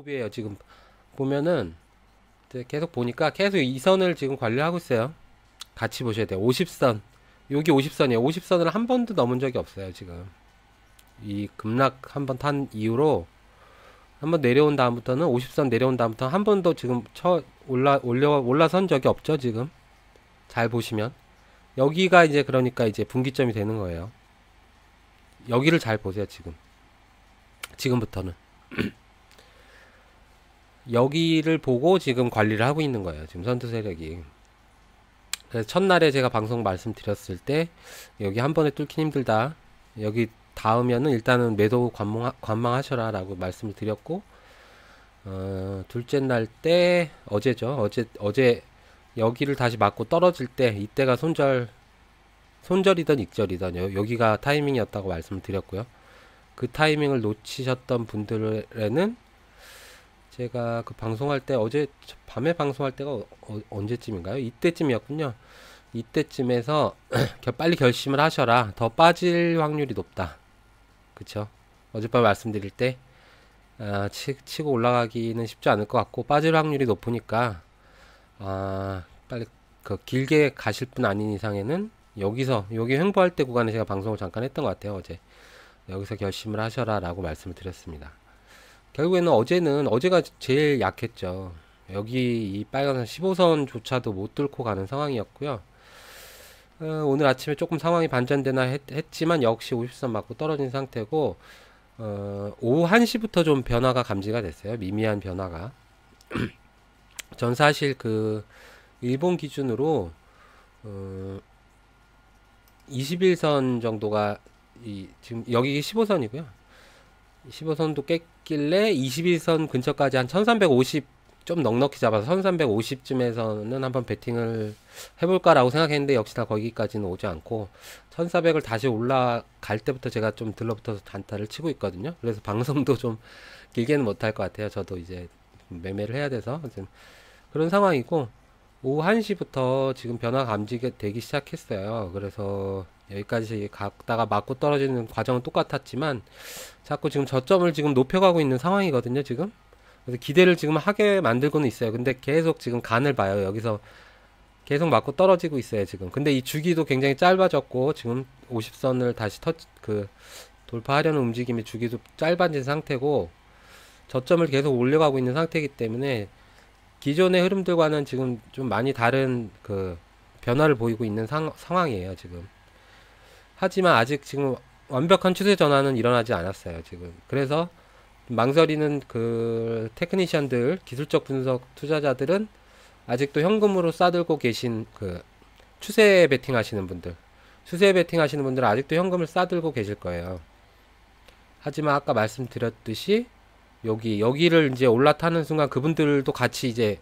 호비예요. 지금 보면은 계속 보니까 계속 이 선을 지금 관리하고 있어요. 같이 보셔야 돼요. 50선. 여기 50선이에요. 50선을 한 번도 넘은 적이 없어요, 지금. 이 급락 한 번 탄 이후로 한 번 내려온 다음부터는 50선 내려온 다음부터 한 번도 지금 쳐 올라 올려 올라선 적이 없죠, 지금. 잘 보시면. 여기가 이제 그러니까 이제 분기점이 되는 거예요. 여기를 잘 보세요, 지금. 지금부터는. 여기를 보고 지금 관리를 하고 있는 거예요. 지금 선두 세력이. 그래서 첫날에 제가 방송 말씀드렸을 때 여기 한 번에 뚫기 힘들다. 여기 닿으면은 일단은 매도 관망, 관망하셔라 라고 말씀을 드렸고 어, 둘째 날 때 어제죠. 어제 어제 여기를 다시 맞고 떨어질 때 이때가 손절 손절이든 익절이든 여, 여기가 타이밍이었다고 말씀을 드렸고요. 그 타이밍을 놓치셨던 분들에는 제가 그 방송할 때 어제 밤에 방송할 때가 어, 어, 언제쯤인가요? 이때쯤이었군요. 이때쯤에서 빨리 결심을 하셔라. 더 빠질 확률이 높다. 그쵸? 어젯밤 말씀드릴 때 아, 치, 치고 올라가기는 쉽지 않을 것 같고 빠질 확률이 높으니까 아, 빨리 그 길게 가실 분 아닌 이상에는 여기서 여기 횡보할 때 구간에 제가 방송을 잠깐 했던 것 같아요 어제 여기서 결심을 하셔라 라고 말씀을 드렸습니다 결국에는 어제는 어제가 제일 약했죠. 여기 이 빨간선 15선조차도 못 뚫고 가는 상황이었고요. 어, 오늘 아침에 조금 상황이 반전되나 했, 지만 역시 50선 맞고 떨어진 상태고 어, 오후 1시부터 좀 변화가 감지가 됐어요. 미미한 변화가. 전 사실 그 일본 기준으로 어, 21선 정도가 이 지금 여기 15선이고요. 15선도 깼길래 21선 근처까지 한 1350 좀 넉넉히 잡아서 1350쯤에서는 한번 배팅을 해볼까라고 생각했는데 역시나 거기까지는 오지 않고 1400을 다시 올라갈 때부터 제가 좀 들러붙어서 단타를 치고 있거든요. 그래서 방송도 좀 길게는 못할 것 같아요. 저도 이제 매매를 해야 돼서 그런 상황이고 오후 1시부터 지금 변화 감지가 되기 시작했어요. 그래서 여기까지 갔다가 맞고 떨어지는 과정은 똑같았지만 자꾸 지금 저점을 지금 높여가고 있는 상황이거든요 지금. 그래서 기대를 지금 하게 만들고는 있어요. 근데 계속 지금 간을 봐요. 여기서 계속 맞고 떨어지고 있어요 지금. 근데 이 주기도 굉장히 짧아졌고 지금 50선을 다시 터, 그 돌파하려는 움직임이 주기도 짧아진 상태고 저점을 계속 올려가고 있는 상태이기 때문에 기존의 흐름들과는 지금 좀 많이 다른 그 변화를 보이고 있는 상, 상황이에요 지금 하지만 아직 지금 완벽한 추세 전환은 일어나지 않았어요. 지금. 그래서 망설이는 그 테크니션들, 기술적 분석 투자자들은 아직도 현금으로 싸들고 계신 그 추세 베팅 하시는 분들, 추세 베팅 하시는 분들은 아직도 현금을 싸들고 계실 거예요. 하지만 아까 말씀드렸듯이 여기 여기를 이제 올라타는 순간 그분들도 같이 이제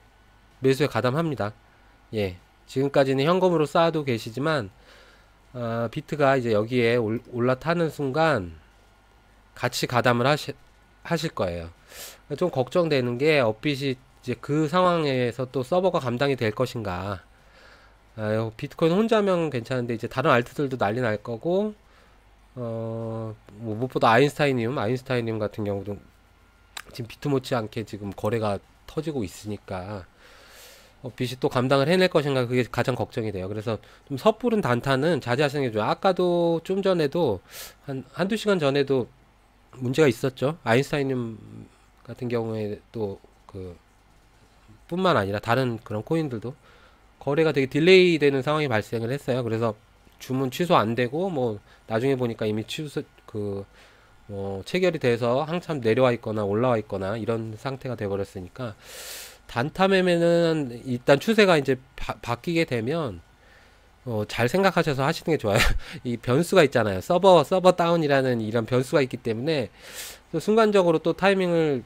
매수에 가담합니다. 예. 지금까지는 현금으로 쌓아도 계시지만 어, 비트가 이제 여기에 올, 올라타는 순간 같이 가담을 하시, 하실 거예요. 좀 걱정되는 게 업빗이 이제 그 상황에서 또 서버가 감당이 될 것인가. 아, 비트코인 혼자면 괜찮은데 이제 다른 알트들도 난리 날 거고 어, 뭐 무엇보다 아인스타이늄, 아인스타이늄 같은 경우도 지금 비트 못지않게 지금 거래가 터지고 있으니까 어, 빚이 또 감당을 해낼 것인가 그게 가장 걱정이 돼요. 그래서 좀 섣부른 단타는 자제하시는 게 좋아요. 아까도 좀 전에도 한 한두 시간 전에도 문제가 있었죠. 아인스타인님 같은 경우에 또 그 뿐만 아니라 다른 그런 코인들도 거래가 되게 딜레이 되는 상황이 발생을 했어요. 그래서 주문 취소 안 되고 뭐 나중에 보니까 이미 취소 그 뭐 체결이 돼서 한참 내려와 있거나 올라와 있거나 이런 상태가 돼 버렸으니까 단타 매매는 일단 추세가 이제 바, 뀌게 되면 어, 잘 생각하셔서 하시는 게 좋아요. 이 변수가 있잖아요. 서버 서버 다운이라는 이런 변수가 있기 때문에 또 순간적으로 또 타이밍을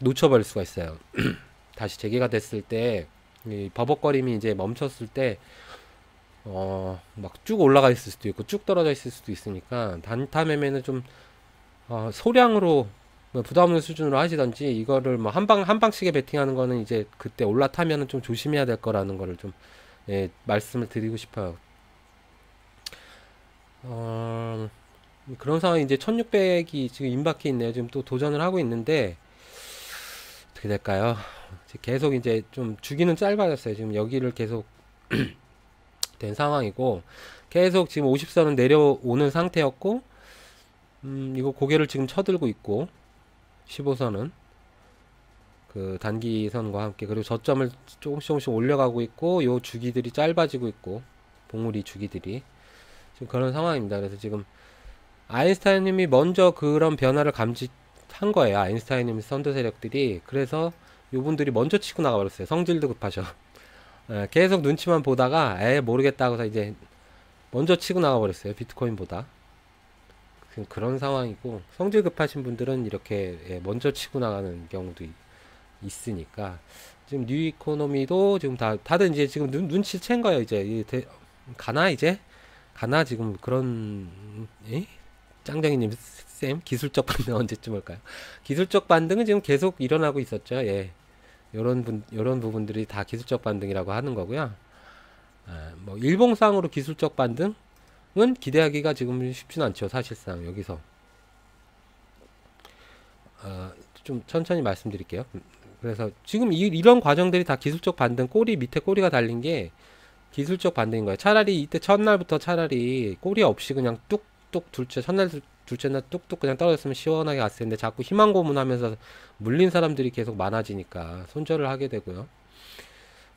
놓쳐버릴 수가 있어요. 다시 재개가 됐을 때 이 버벅거림이 이제 멈췄을 때 어, 막 쭉 올라가 있을 수도 있고 쭉 떨어져 있을 수도 있으니까 단타 매매는 좀 어, 소량으로 뭐 부담 없는 수준으로 하시던지 이거를 뭐 한 방 한 방씩에 베팅하는 거는 이제 그때 올라타면은 좀 조심해야 될 거라는 거를 좀 예, 말씀을 드리고 싶어요. 어, 그런 상황이 이제 1600이 지금 임박해 있네요. 지금 또 도전을 하고 있는데 어떻게 될까요? 계속 이제 좀 주기는 짧아졌어요. 지금 여기를 계속 된 상황이고 계속 지금 50선은 내려오는 상태였고 음, 이거 고개를 지금 쳐들고 있고 15선은 그 단기선과 함께 그리고 저점을 조금씩 조금씩 올려가고 있고 요 주기들이 짧아지고 있고 봉우리 주기들이 지금 그런 상황입니다. 그래서 지금 아인슈타인님이 먼저 그런 변화를 감지한 거예요. 아인슈타인님 선두 세력들이 그래서 요분들이 먼저 치고 나가버렸어요. 성질도 급하셔. 예, 계속 눈치만 보다가 에 모르겠다고 해서 이제 먼저 치고 나가버렸어요. 비트코인보다. 그런 상황이고 성질 급하신 분들은 이렇게 예, 먼저 치고 나가는 경우도 있, 있으니까 지금 뉴 이코노미도 지금 다 다들 이제 지금 눈, 눈치 챈 거예요. 이제 대, 가나 이제 가나 지금 그런 에? 짱장이님 쌤 기술적 반등 언제쯤 올까요? 기술적 반등은 지금 계속 일어나고 있었죠. 예. 요런 분 요런 부분들이 다 기술적 반등이라고 하는 거고요. 아, 뭐 일봉상으로 기술적 반등은 기대하기가 지금 쉽지는 않죠. 사실상 여기서 어, 좀 천천히 말씀드릴게요. 그래서 지금 이, 이런 과정들이 다 기술적 반등 꼬리 밑에 꼬리가 달린 게 기술적 반등인 거예요. 차라리 이때 첫날부터 차라리 꼬리 없이 그냥 뚝뚝 둘째 첫날 둘째 날 뚝뚝 그냥 떨어졌으면 시원하게 갔을 텐데 자꾸 희망 고문하면서 물린 사람들이 계속 많아지니까 손절을 하게 되고요.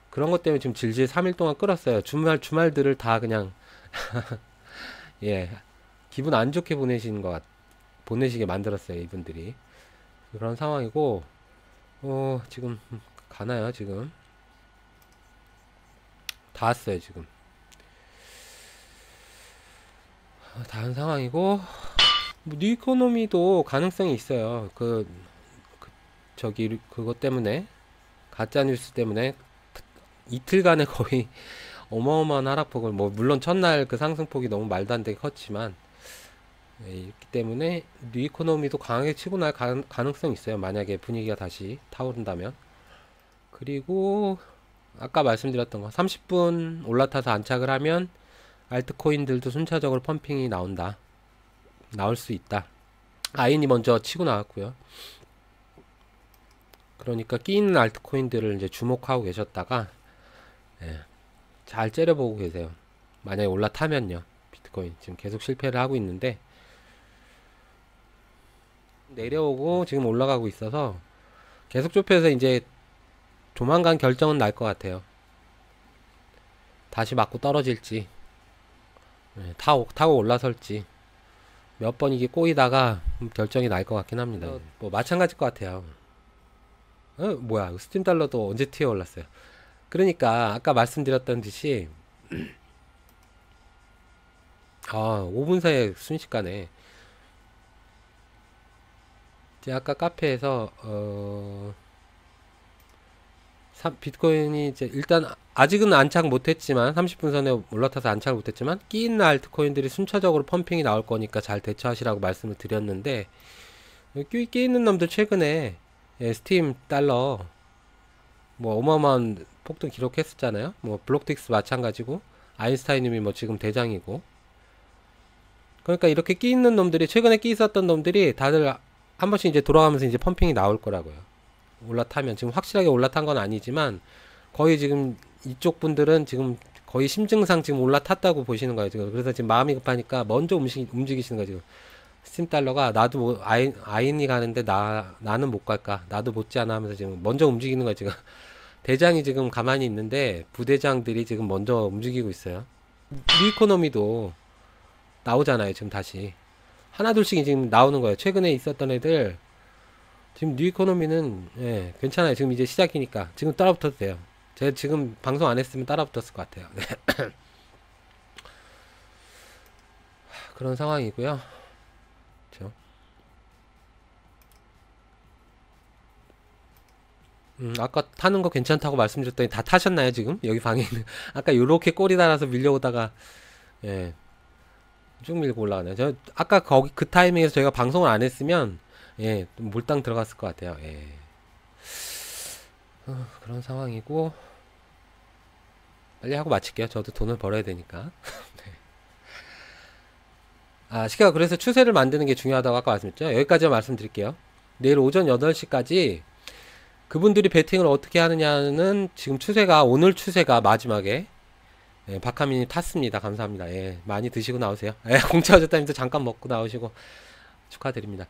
그런 것 때문에 지금 질질 3일 동안 끌었어요. 주말 주말들을 다 그냥 예. 기분 안 좋게 보내시는 것 같, 보내시게 만들었어요 이분들이. 그런 상황이고 어 지금 가나요 지금? 다 왔어요 지금. 다한 상황이고 뭐 뉴이코노미도 가능성이 있어요. 그, 그 저기 그것 때문에 가짜 뉴스 때문에 이틀간에 거의 어마어마한 하락폭을 뭐 물론 첫날 그 상승폭이 너무 말도 안 되게 컸지만 예, 있기 때문에 뉴이코노미도 강하게 치고 날 가, 가능성이 있어요. 만약에 분위기가 다시 타오른다면. 그리고 아까 말씀드렸던 거 30분 올라타서 안착을 하면 알트코인들도 순차적으로 펌핑이 나온다. 나올 수 있다. 아인이 먼저 치고 나왔고요. 그러니까 끼 있는 알트코인들을 이제 주목하고 계셨다가 예, 잘 째려보고 계세요. 만약에 올라타면요. 비트코인 지금 계속 실패를 하고 있는데 내려오고 지금 올라가고 있어서 계속 좁혀서 이제 조만간 결정은 날 것 같아요. 다시 맞고 떨어질지 예, 타고, 타고 올라설지 몇 번 이게 꼬이다가 결정이 날 것 같긴 합니다. 어, 뭐 마찬가지일 것 같아요. 어, 뭐야 스팀 달러도 언제 튀어 올랐어요. 그러니까 아까 말씀드렸던 듯이 아 5분 사이에 순식간에 제가 아까 카페에서 어 비트코인이 이제 일단 아직은 안착 못했지만 30분 선에 올라타서 안착을 못했지만 끼 있는 알트코인들이 순차적으로 펌핑이 나올 거니까 잘 대처하시라고 말씀을 드렸는데 끼, 끼 있는 놈들 최근에 예, 스팀 달러 뭐 어마어마한 폭등 기록했었잖아요. 뭐 블록틱스 마찬가지고 아인스타인님이 뭐 지금 대장이고. 그러니까 이렇게 끼 있는 놈들이 최근에 끼 있었던 놈들이 다들 한 번씩 이제 돌아가면서 이제 펌핑이 나올 거라고요. 올라타면 지금 확실하게 올라탄 건 아니지만 거의 지금 이쪽 분들은 지금 거의 심증상 지금 올라탔다고 보시는 거예요 지금. 그래서 지금 마음이 급하니까 먼저 움직, 움직이시는 거예요 지금. 스팀 달러가 나도 뭐 아인 아인이 가는데 나 나는 못 갈까? 나도 못지 않아 하면서 지금 먼저 움직이는 거예요 지금 대장이 지금 가만히 있는데 부대장들이 지금 먼저 움직이고 있어요 리이코노미도 나오잖아요 지금 다시 하나 둘씩 지금 나오는 거예요 최근에 있었던 애들 지금 뉴 이코노미는 예, 괜찮아요. 지금 이제 시작이니까 지금 따라붙어도 돼요. 제가 지금 방송 안 했으면 따라붙었을 것 같아요. 네. 그런 상황이고요. 음, 아까 타는 거 괜찮다고 말씀드렸더니 다 타셨나요 지금? 여기 방에 있는 아까 요렇게 꼬리 달아서 밀려오다가 예, 쭉 밀고 올라가네요. 저 아까 거기 그 타이밍에서 저희가 방송을 안 했으면 예, 몰당 들어갔을 것 같아요. 예. 어, 그런 상황이고 빨리 하고 마칠게요. 저도 돈을 벌어야 되니까. 네. 아, 시계가 그래서 추세를 만드는 게 중요하다고 아까 말씀드렸죠. 여기까지만 말씀드릴게요. 내일 오전 8시까지 그분들이 베팅을 어떻게 하느냐는 지금 추세가 오늘 추세가 마지막에 예, 박하민이 탔습니다. 감사합니다. 예, 많이 드시고 나오세요. 예, 공차 어졌다님도 잠깐 먹고 나오시고 축하드립니다.